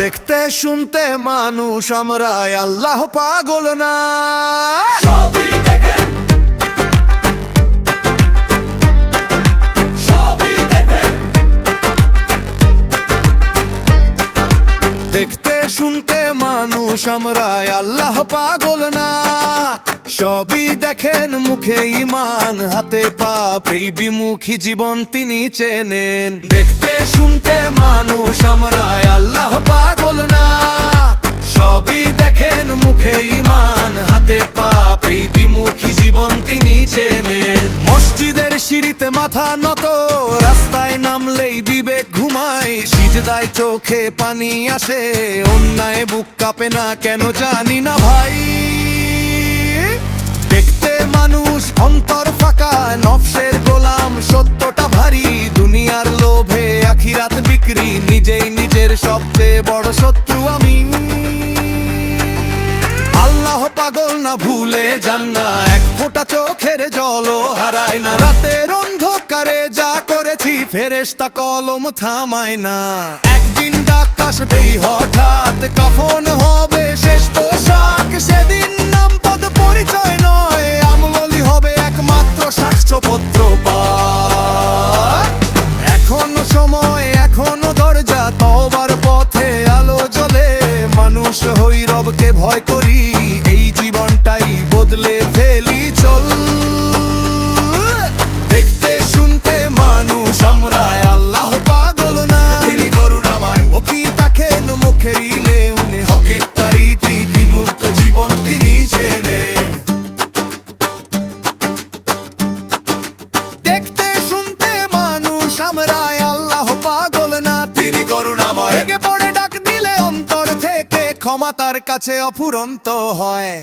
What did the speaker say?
দেখতে শুনতে মানুষ আমরা আল্লাহ পাগল না। দেখতে শুনতে মানুষ আমরা আল্লাহ পাগল না। সবই দেখেন মুখে ইমান হাতে পাপ, এই বিমুখী জীবন তিনি চেনেন। দেখতে, শুনতে মানুষ, আমরা আল্লাহ পাগল না। সবই দেখেন মুখে ইমান হাতে পাপ, এই বিমুখী জীবন তিনি চেনেন। মসজিদের সিঁড়িতে মাথা নত, রাস্তায় নামলেই বিবেক ঘুমায়, সিজদায় চোখে পানি আসে, অন্যায় বুক কাঁপে না, কেন জানি না ভাই? মানুষ অন্তর ফাঁকা, নফসের গোলাম, সত্যটা ভারী। দুনিয়ার লোভে আখিরাত বিক্রি, নিজেই নিজের সবচেয়ে বড় শত্রু আমি। আল্লাহ পাগল না ভুলে যান না, এক ফোঁটা চোখের জলও হারায় না। রাতের অন্ধকারে যা করেছি, ফেরেশতা কলম থামায় না। একদিন ডাক আসবেই, হঠাৎ কখন এখনও সময় এখনও দরজা পথে আলো জ্বলে। মানুষ হই রবকে ভয় করি, এই জীবনটাই বদলে ফেলি, চল। দেখতে, শুনতে মানুষ, আমরা আল্লাহ পাগল না। তিনি ও কি হকের তারিতি বিমুক্ত জীবন তিনি ছেড়ে দেখতে, শুনতে মানুষ, আমরা ক্ষমা তার কাছে অফুরন্ত হয়।